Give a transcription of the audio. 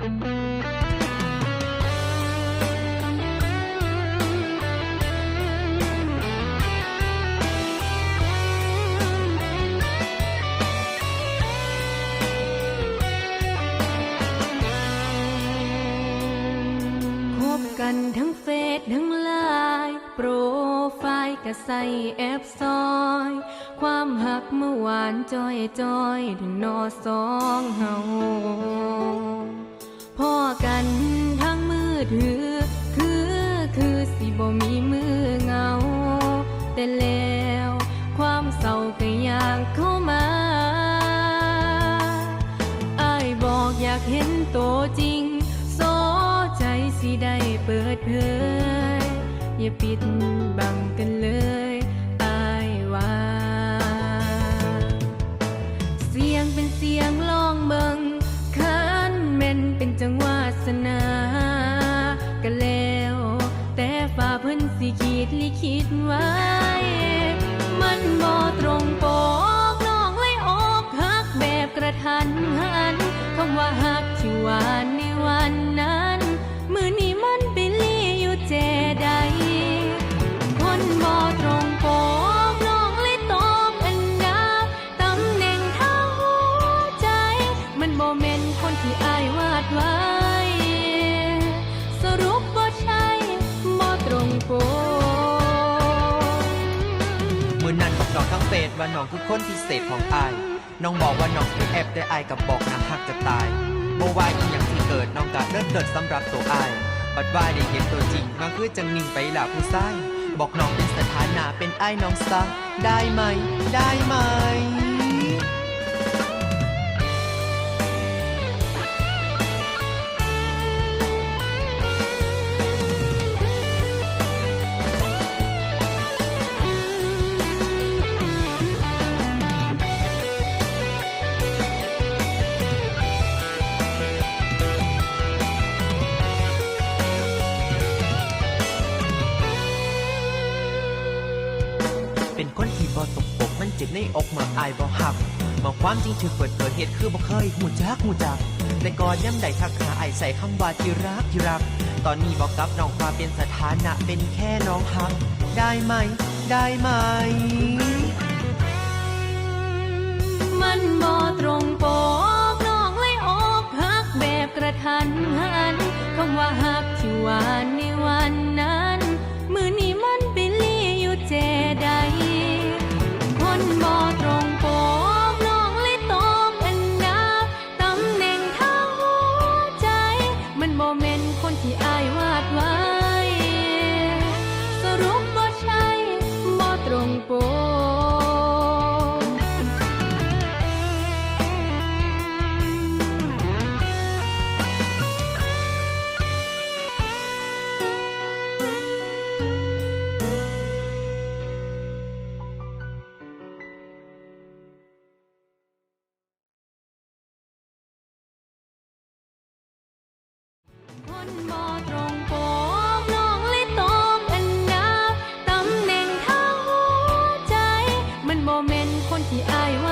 คบกันทั้งเฟซทั้งไลน์โปรไฟล์ก็ใส่แอปซอย ความหักเมื่อวานจอยจอยถึงนอสองเฮา พ่อกันทั้งมือถือ คือคือสิบ่มีมือเงา แต่แล้วความเศร้าก็ยังเข้ามาอายบอกอยากเห็นโตวจริงโซใจสิได้เปิดเผยอย่าปิดบังกันเลยอายว่า เสียงเป็นเสียงลองเบิง สนากันแล้ว แต่ฝ่าเพิ่นสิขีดลิขิตไว้ มันบ่ตรงปกน้องเลยอกหักแบบกระทันหันคำว่าหักที่หวานในวันนั้น มือนี้มันไปลีอยู่เจใดคนบ่ตรงปกน้องเลยตอบอันดับตำแหน่งทางหัวใจ มันบ่แม่นคนที่อายวาดไว้ มือนั้นบอกน้องทั้งเฟซว่าน้องคือคนพิเศษของอาย น้องบอกว่าน้องคือแอบได้อายกับบอกนะหักจะตายโมว่าอีหยังที่เกิดน้องกะเลิศเกิดสำหรับตัวอาย บัดว่าได้เห็นตัวจริงมาคือจังนิ่งไปหล่ะผู้ชาย บอกน้องเป็นสถานะเป็นไอ้ายน้องซะได้ไหม ได้ไหม จ็บในอกเมื่ออายบ่หักมาความจริงถึกเปิดเผยเหตุคือบ่เคยหูจักหูจัก แต่ก่อนย่ำใดทักหาไอายใส่คำว่าที่รักที่รัก ตอนนี้บอกกับน้องว่าเป็นสถานะเป็นแค่น้องหัก ได้ไหม ได้ไหม มันบ่ตรงปก ที่อายว่า